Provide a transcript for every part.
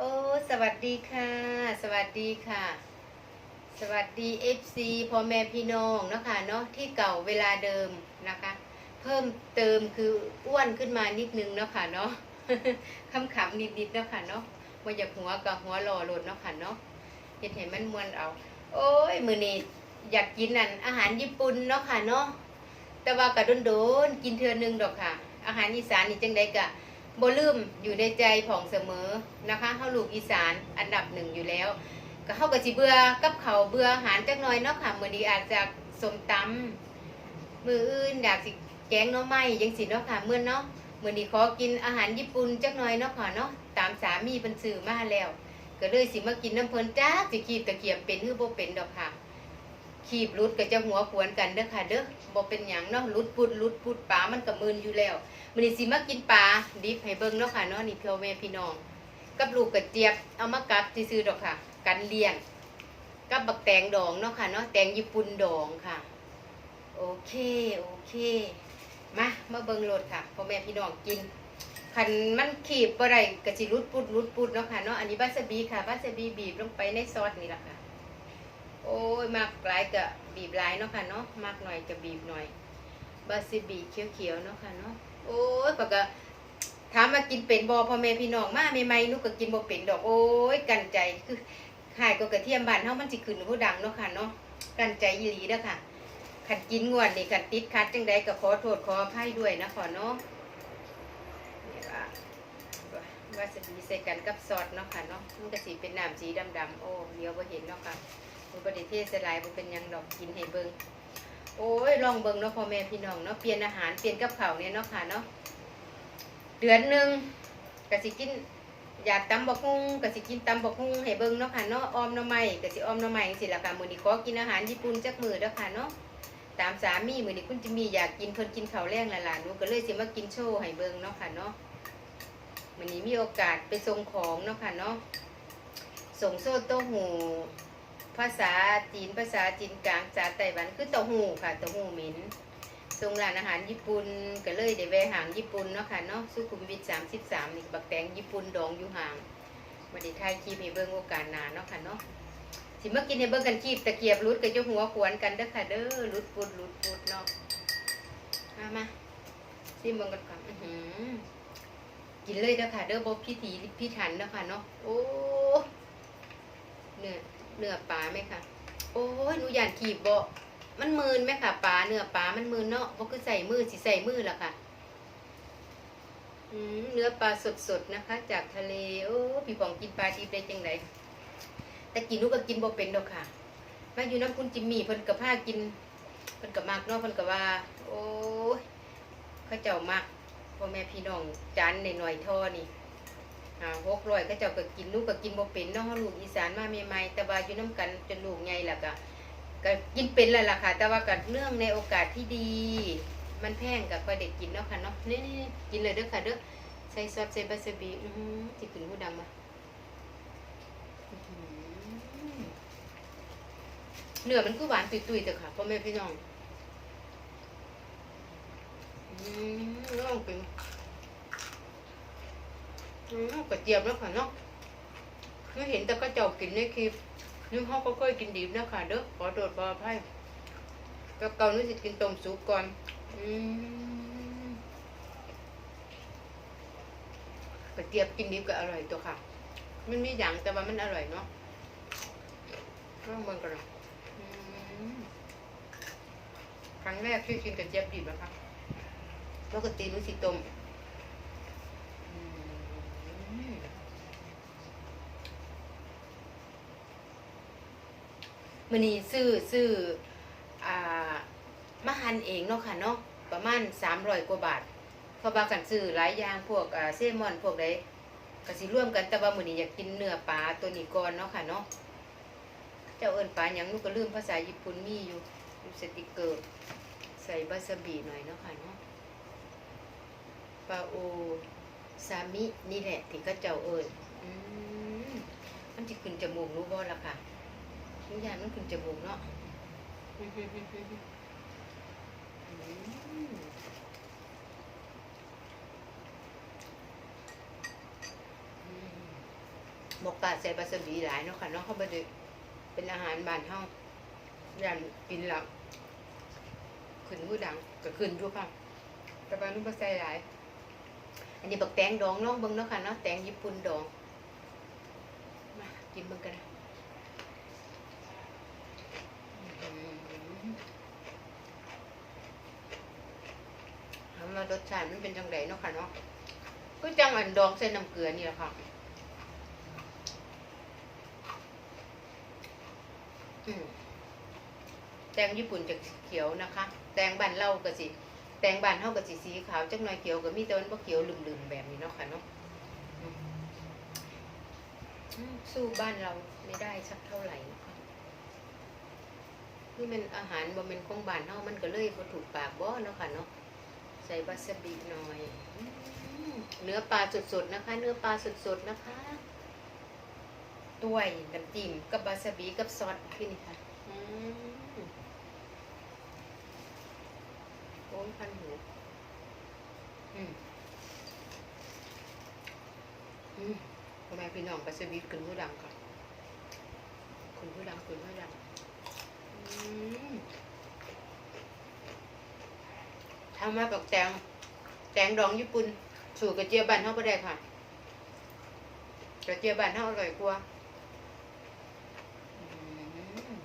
โอ้ สวัสดีค่ะ สวัสดีค่ะ สวัสดี FC พ่อแม่พี่น้องเนาะคะเนาะที่เก่าเวลาเดิมนะคะ เพิ่มเติมคืออ้วนขึ้นมานิดนึงเนาะค่ะเนาะคำขำๆนิดๆเนาะค่ะเนาะว่าอยากหัวกับหัวหล่อหลดเนาะค่ะเนาะเห็นเห็นมันมวนเอา โอ้ยมือนี้อยากกินนั่นอาหารญี่ปุ่นเนาะค่ะเนาะแต่ว่ากะโดนๆกินเทือนึงดอกค่ะ อาหารอีสานนี่จังใดกะ บลืมอยู่ในใจผ่องเสมอนะคะเฮาลูกอีสานอันดับหนึ่งอยู่แล้ว ก็เฮาก็สิเบื่อกับเขาเบื่ออาหารจักหน่อยเนาะค่ะมื้อนี้อาจจะสมตำมืออื่นอยากสิแกงหน่อไม้จังซี่เนาะค่ะมื้อเนาะมื้อนี้ขอกินอาหารญี่ปุ่นจักหน่อยเนาะค่ะเนาะตามสามีเพิ่นซื้อมาแล้ว ก็เลยสิมากินน้ำเพิ่นจ้าสิขีบตะเกียบเป็นหรือบ่เป็นดอกค่ะ ขีบรุดก็จะหัวขวนกันเด้อค่ะเด้อบ่เป็นหยังเนาะรุดปุดรุดปุดปลามันก็มึนอยู่แล้วมันนี้สิมากินปลาดิบให้เบิ่งเนาะค่ะเนาะนี่เพียวแม่พี่น้อง กับลูกกระเจี๊ยบเอามากับซื้อๆดอกค่ะ กันเลี้ยง กับบักแตงดองเนาะค่ะเนาะแตงญี่ปุ่นดองค่ะ โอเคโอเคมามาเบิ่งโลดค่ะพ่อแม่พี่น้องกินคันมันขีบบ่ได้ก็สิรุดปุดรุดปุดเนาะค่ะเนาะอันนี้วาซาบิค่ะวาซาบิบีบลงไปในซอสนี่แหละค่ะ โอ้ยมากหลายก็บีบหลายเนาะค่ะเนาะมากหน่อยก็บีบหน่อยบาซิบิเขียวๆเนาะค่ะเนาะโอ้ยปกะถามมากินเป็นบอพ่อแม่พี่น้องมาใหม่ๆหนุก็กินบ่เป็นดอกโอ้ยกันใจคือขายก็กระเทียมบานเฮามันสิขึ้นผู้ดังเนาะค่ะเนาะกันใจอีหลีเด้อค่ะขัดกินงวดนี่ขัดติดคัดจังใดก็ขอโทษขออภัยด้วยนะขอเนาะนี่ว่าว่าสีใส่กันกับซอสเนาะค่ะเนาะมันก็สิเป็นน้ำสีดำๆโอ้เดี๋ยวบ่เห็นเนาะค่ะ บ่บ่ได้เทใส่หลายบ่เป็นยังดอกกินให้เบิงโอ้ยลองเบิงเนาะพ่อแม่พี่น้องเนาะเปลี่ยนอาหารเปลี่ยนกับข้าเนี่ยเนาะค่ะเนาะเดือนหนึ่งก็สิกินอยากตำบักฮุ่งก็สิกินตำบักฮุ่งให้เบิงเนาะค่ะเนาะออมหน่อไม้ก็สิออมหน่อไม้จังซี่ล่ะค่ะมือนี้ขอกินอาหารญี่ปุ่นจักมือเด้อค่ะเนาะตามสามีมือนี้คุณจิมมี่อยากกินเพิ่นกินข้าวแรงและล่ะหนูก็เลยสิมากินโชว์ให้เบิงเนาะค่ะเนาะมือนี้มีโอกาสไปส่งของเนาะค่ะเนาะส่งโซ่โต้หู ภาษาจีนภาษาจีนกลางภาษาไต้หวันคือเต้าหู้ค่ะเต้าหู้เหม็นทรงร้านอาหารญี่ปุ่นก็เลยได้แวะห่างญี่ปุ่นเนาะค่ะเนาะสุขุมวิท33นี่บักแตงญี่ปุ่นดองอยู่ห่างมาด้ถ่ายคลิปให้เบิ่งโอกาสน้าเนาะค่ะเนาะสิเมากินให้เบิ่งกันคลิปตะเกียบรุดกับเจ้าหัวขวนกันเด้อค่ะเด้อรุดปุดรุดปุดเนาะมามาซิมเบิ่งกันก่อนอือหือกินเลยเด้อค่ะเด้อบ่พิถีพิถันเด้อค่ะเนาะโอ้เนื้อ เนื้อปลาไหมคะโอ้ยหนูอยากขีบบ่มันมืนไหมค่ะปลาเนื้อปลามันมืนเนาะบ่คือใส่มือสิใส่มือล่ะค่ะเนื้อปลาสดๆนะคะ จากทะเลโอ้พี่ปองกินปลาดิบได้จังไดแต่กินหนูก็กินบ่เป็นดอกค่ะ มาอยู่น้ำคุณจิมมี่เพิ่นก็พากินเพิ่นก็มักเนาะเพิ่นก็ว่า โอ้ยเขาเจ้ามักพ่อแม่พี่น้องจานในหน่อยท่อนี่ หกร้อยก็เจ้าก็กินลูกก็กินบ่เป็นน้องลูกอีสานมาใหม่ๆแต่ว่าอยู่น้ำกันจนลูกใหญ่และก็ก็กินเป็นแล้วล่ะค่ะ แต่ว่าก็เนื่องในโอกาสที่ดี มันแพงกับค่อยเด็กกินเนาะค่ะเนาะนี่กินเลยเด้อค่ะเด้อใส่ซอสใส่บาสบีอือจิขึ้นหูดำมาอื้อหือเนื้อมันคือหวานตุยๆแต่ค่ะพ่อแม่พี่น้องอืมลองเป็น อืมกระเจี๊ยบแล้วค่ะเนาะคือเห็นแต่ก็เจ้ากินในคลิปนึกเขาก็เคยกินดิบนะค่ะเด้อขอโทษขออภัยกับเกานึกสิกินต้มสุกก่อน อืมกระเจี๊ยบกินดิบก็อร่อยตัวค่ะ มันมีอย่างแต่ว่ามันอร่อยเนาะลองเบิ่งกันนะอืมครั้งแรกที่กินกระเจี๊ยบดิบนะคะปกตินึกสิต้ม อืม มันนี่ซื้อซื้ออ่ามาหันเองเนาะค่ะเนาะประมาณสามร้อยกว่าบาทเขาบากันซื้อหลายอย่างพวกอ่าเซมอนพวกใดก็สิร่วมกันแต่ว่ามื้อนี้อยากกินเนื้อปลาตัวนี้ก่อนเนาะค่ะเนาะเจ้าเอิ้นปลาหยังนูก็ลืมภาษาญี่ปุ่นมีอยู่ยสติกเกอร์ใส่วาซาบิหน่อยเนาะค่ะเนาะปลาโอสามินี่แหละที่เขาเจ้าเอ่ยอืมมันจะขึ้นจมูกรู้บ่ละค่ะ ทุกอย่างมันขึ้นจมูกเนาะอืมบอกกาใส่บาสบีหลายเนาะค่ะเนาะเขาบดเป็นอาหารบ้านเฮาย่านกินแล้วขึ้นหูดังก็ขึ้นทุกค่ะแต่ว่านุ่มบ่ใส่หลาย อันนี้บักแตงดองลองเบิ่งเนาะค่ะเนาะแตงญี่ปุ่นดอง มากินเบิ่งกันนะอื้อหือถาม ว่ารสชาติมันเป็นจังไดเนาะค่ะเนาะก็จังอันดองใส่น้ำเกลือนี่แหละค่ะอืมแตงญี่ปุ่นจะเขียวนะคะ แตงบานเราก็สิแตงบานเท่ากับสีสีขาวจักหน่อยเขียวก็มีแต่มันเขียวลืมๆแบบนี้เนาะค่ะเนาะสู้บ้านเราไม่ได้สักเท่าไหร่นะคะนี่มันอาหารบ่เป็นของบ้านเฮามันก็เลยบ่ถูกปากบ่เนาะค่ะเนาะ ใส่วาซาบิหน่อยอืมเนื้อปลาสดๆนะคะ เนื้อปลาสดๆนะคะต้วยน้ำจิ้มกับวาซาบิกับซอสขึ้นนี่ค่ะอืมโอ้ยพันหูอืมอืมทำไมพี่น้องไปสวิตขึ้นผู้ดังก่อนขึ้นผู้ดังขึ้นผู้ดังอืม ทำมาแบบแตงแตงดองญี่ปุ่น สูตรกระเจี๊ยบบ้านเท่าก็ได้ค่ะ กระเจี๊ยบบ้านเท่าอร่อยกว่าอืม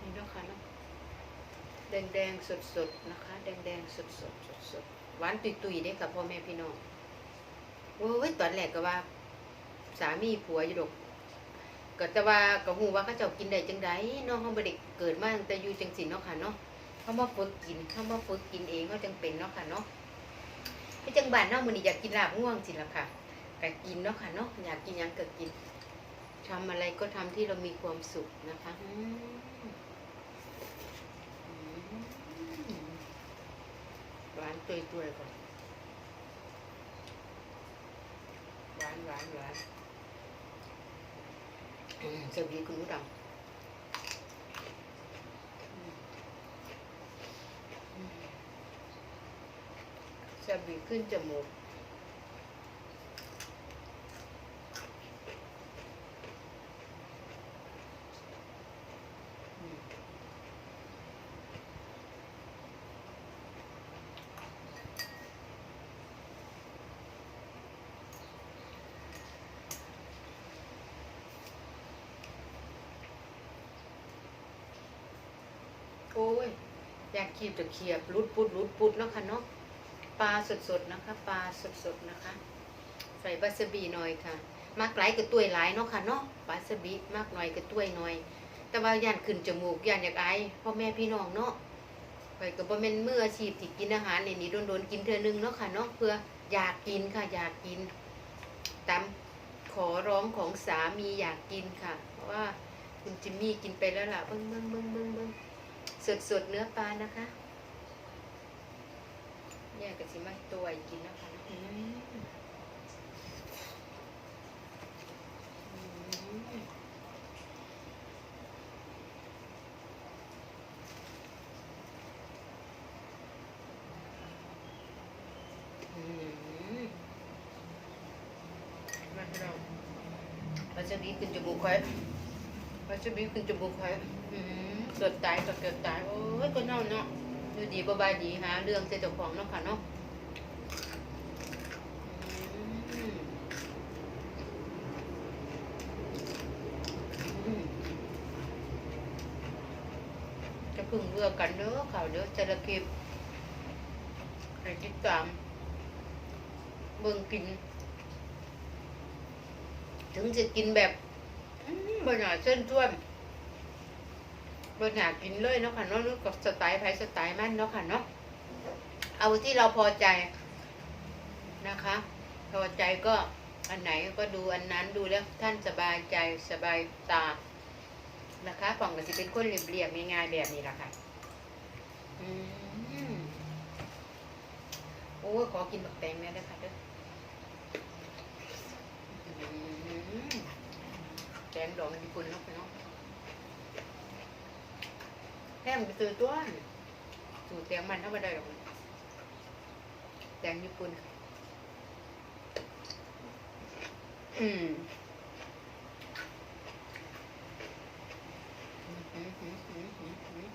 นี่เนาะค่ะนาะแดงแดงสดสดๆนะคะ แดงแดงสดสดสดสดๆหวานตุยตุยๆเด้กับพ่อแม่พี่น้องโอ้ยตอนแรกก็ว่า สามีผัวอยู่ดก ก็แต่ว่าก็ฮู้ว่าเขาเจ้ากินได้จังไดเนาะเฮาบ่ได้เกิดมาตั้งแต่อยู่จังซี่เนาะค่ะเนาะเขามาฝึกกินเขามาฝึกกินเองเขาจังเป็นเนาะค่ะเนาะพี่จังบ้านเนาะมื้อนี้อยากกินลาบง่วงสิล่ะค่ะก็กินเนาะค่ะเนาะอยากกินหยังก็กินทำอะไรก็ทำที่เรามีความสุขนะคะหวานตุยตุยๆก่อนหวานหวานหวาน อืมจะดีคุณผู้ดำอืมจะบีขึ้นจมูก อ้ยอยากขีบจะเขียบรุดปุดรุดปุดเนาะค่ะเนาะปลาสดๆนะคะ ปลาสดๆนะคะ ใส่วาซบิหน่อยค่ะมากหลายกับตัวยหลายเนาะค่ะเนาะวาซบิมากหน่อยกับตัวยหน่อย แต่ว่าย่านขึ้นจมูกย่านอยากไอพ่อแม่พี่น้องเนาะไปก็บ่แม่นมืออาชีพที่กินอาหารนี่นี่โดนๆกินเทือนึงเนาะค่ะเนาะเพื่ออยากกินค่ะอยากกินตามขอร้องของสามีอยากกินค่ะ เพราะว่าคุณจิมมี่กินไปแล้วล่ะเบิ่งเบิ่งเบิ่งเบิ่งเบิ่ง สดสดๆเนื้อปลานะคะเนี่ยกะสิมาตัวอีกกินนะคะมอืมอืมมาให้เราเราจะบีบขึ้นจมูกค่อยว่าจะมีขึ้นจมูกใครอืม เกิดตายก็เกิดตายโอ้ยก็เน่าเนาะดูดีบายบายดีหาเรื่องเจ้าของเนาะค่ะเนาะจะพึ่งเลือกันเด้อข่าวเด้อจะระคลิปให้ติดตามเบิ่งกิน ถึงจะกินแบบอืมบนหนาเส้นจ้วม บนหนากินเลยเนาะค่ะเนาะกับสไตล์ไผสไตล์มั่นเนาะค่ะเนาะเอาที่เราพอใจนะคะ พอใจก็อันไหนก็ดูอันนั้นดูแล้วท่านสบายใจสบายตานะคะฝั่งก็จะเป็นคนเรียบๆง่ายๆแบบนี้แหละค่ะอืมโอ้ขอกินบักแตงแม่ได้ค่ะเด้อแกงดองญี่ปุ่นเนาะพี่น้อง แห้มไปซื้อตัวนสูตรแตงมันธรรมดาหรอกแตงญี่ปุ่นอืมอืมอืมอืมอืมอืม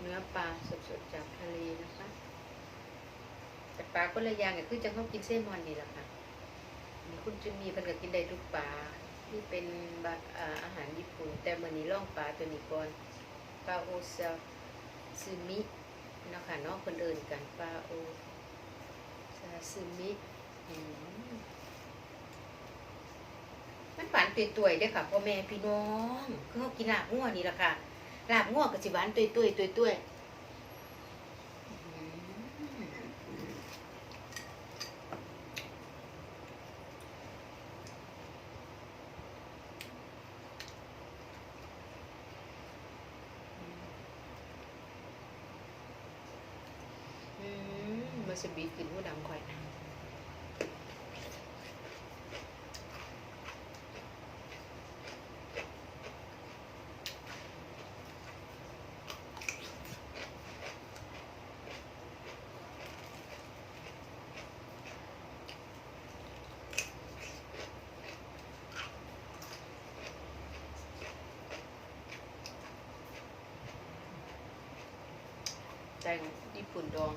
เนื้อปลาสดๆจากทะเลนะคะ แต่ปลาก็ละอย่างก็คือจังเขากินเส้นมอนนี่แหละค่ะมีคุณจะมีเพิ่นก็กินได้ทุกปลาที่เป็นอาอาหารญี่ปุ่น แต่มื้อนี้ล่องปลาตัวนี้ก่อนปลาโอซาซึมิเนาะคะเนาะเพิ่นเอิ้นกันปลาโอซาซึมิมันหวานตุยๆด้อค่ะพ่อแม่พี่น้องคือเขากินลาบงัวนี่ล่ะค่ะลาบงัวก็สิหวานตุยๆตุยๆอืม อืมมาสบีกินหัวดำค่อยนะ แตงญี่ปุ่นดอง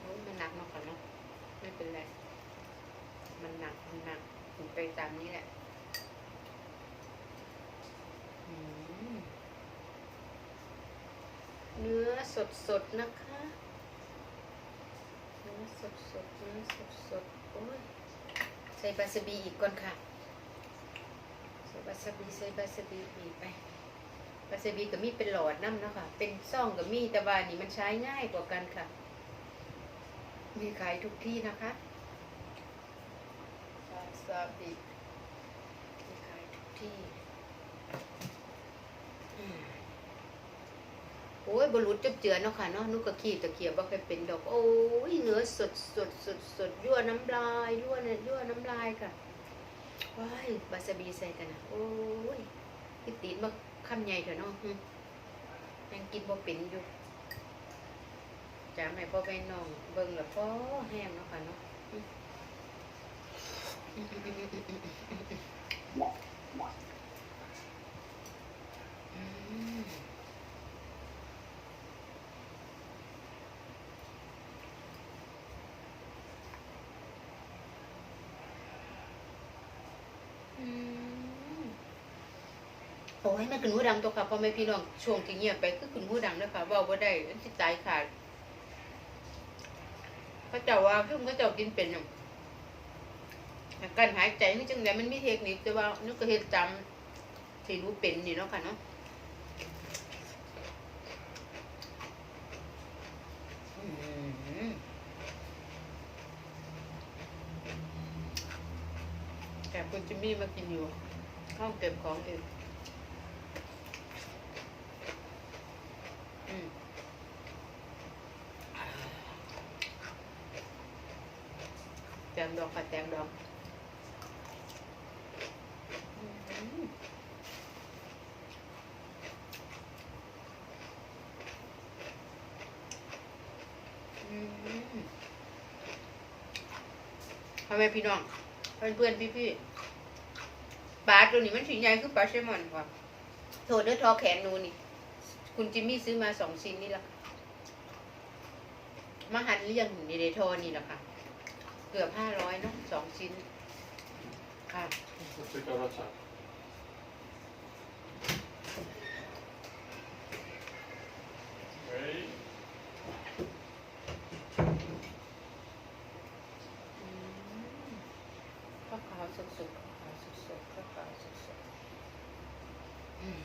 โอ้ยมันหนักเนาะก่อนเนาะไม่เป็นไร มันหนัก มันหนักถึงไปตามนี้แหละเนื้อสดสดนะคะ เนื้อสดสดเนื้อสดสดโอ้ยใส่บาสบีอีกก่อนค่ะ ใส่บาสบีใส่บาสบีอีกไป บาสบีกับมีเป็นหลอดน้ำเนาะค่ะ เป็นซ่องกับมีแต่ว่านี่มันใช้ง่ายกว่ากันค่ะ มีขายทุกที่นะคะวาซาบิมีขายทุกที่อืมโอ้ยบรุษจับเจือเนาะค่ะเนาะนุกกะขี้ตะเกียบบ่เคยเป็นดอก โอ้ยเนื้อสดสดสดสดยั่วน้ำลายยั่วเนี่ยยั่วน้ำลายค่ะว้ายบาซาบิใส่กันนะโอ้ยคิดตีนมา คำใหญ่เถอะเนาะยังกินบ่เป็นอยู่จามไหนพ่อแม่น้องเบิ่งแล้วพ่อแห้งเนาะค่ะเนาะอืมอืม โอ้ยมันขึ้นหูดังตัวค่ะพ่อแม่พี่น้องช่วงที่เงียบไปคือขึ้นหูดังนะคะว้าบ่ได้สิตายขาดเขาเจ้าว่าคือเขาเจ้ากินเป็นน่ะการหายใจนี่จังไดมันมีเทคนิคแต่ว่านึกก็เฮ็ดจำที่รู้เป็นนี่เนาะค่ะเนาะแต่คุณจิมมี่มากินอยู่ห้องเก็บของอยู่อืม แตงดอกค่ะแตงดอกอืมอืมพ่อแม่พี่น้องเพื่อนเพื่อนพี่พี่ๆปลาตัวนี้มันสีใหญ่คือปลาแซลมอนค่ะโทเด้อทอแขนนูนี่ คุณจิมมี่ซื้อมาสองชิ้นนี่ละค่ะมาหันเลี้ยงในเดทอนี่แหละค่ะ เกือบห้าร้อยเนาะสองชิ้น ค่ะ Queste carrocciate. เฮ้ยอืมข้าวขาวสุดๆข้าวขาวสุดๆข้าวขาวสุดๆอืม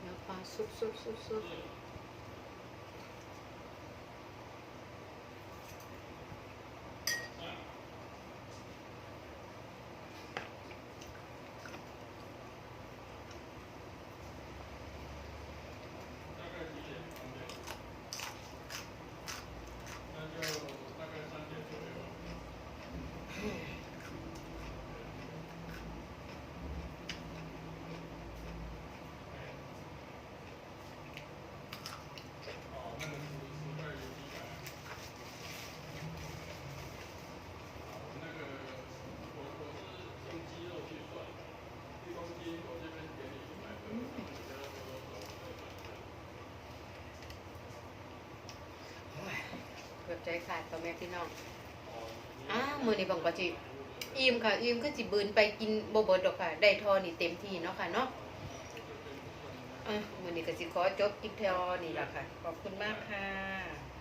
เนื้อปลาสุดๆๆๆ ใจขาดพ่อแม่พี่น้องอ้าวมื้อนี้บังปะจิอิ่มค่ะอิ่มก็จิบืนไปกินโบเบิดดอกค่ะ ได้ทอนี่เต็มที่เนาะค่ะเนาะอะมื้อนี้ก็สิขอจบคลิปเทอนี่ละค่ะ ขอบคุณมากค่ะ